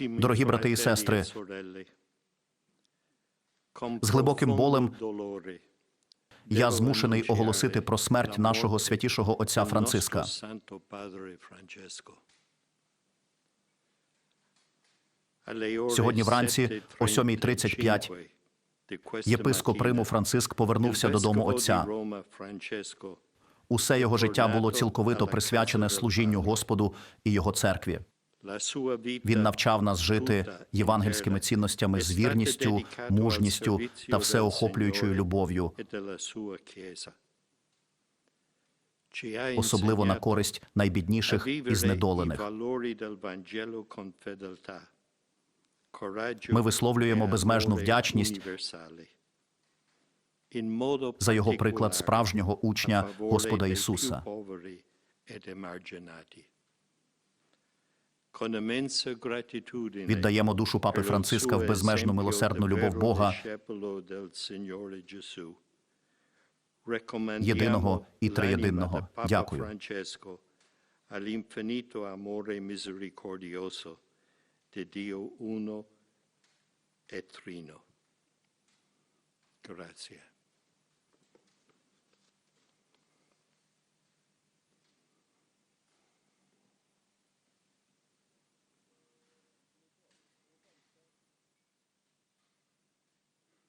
Дорогі брати і сестри, з глибоким болем я змушений оголосити про смерть нашого святішого отця Франциска. Сьогодні вранці о 7.35 Єпископ Риму Франциск повернувся додому отця. Усе його життя було цілковито присвячене служінню Господу і його церкві. Він навчав нас жити євангельськими цінностями з вірністю, мужністю та всеохоплюючою любов'ю, особливо на користь найбідніших і знедолених. Ми висловлюємо безмежну вдячність за його приклад справжнього учня Господа Ісуса. Віддаємо душу папи Франциска в безмежну милосердну любов Бога, єдиного і триєдинного. Дякую. All'infinito amore misericordioso di Dio uno e trino. Grazie.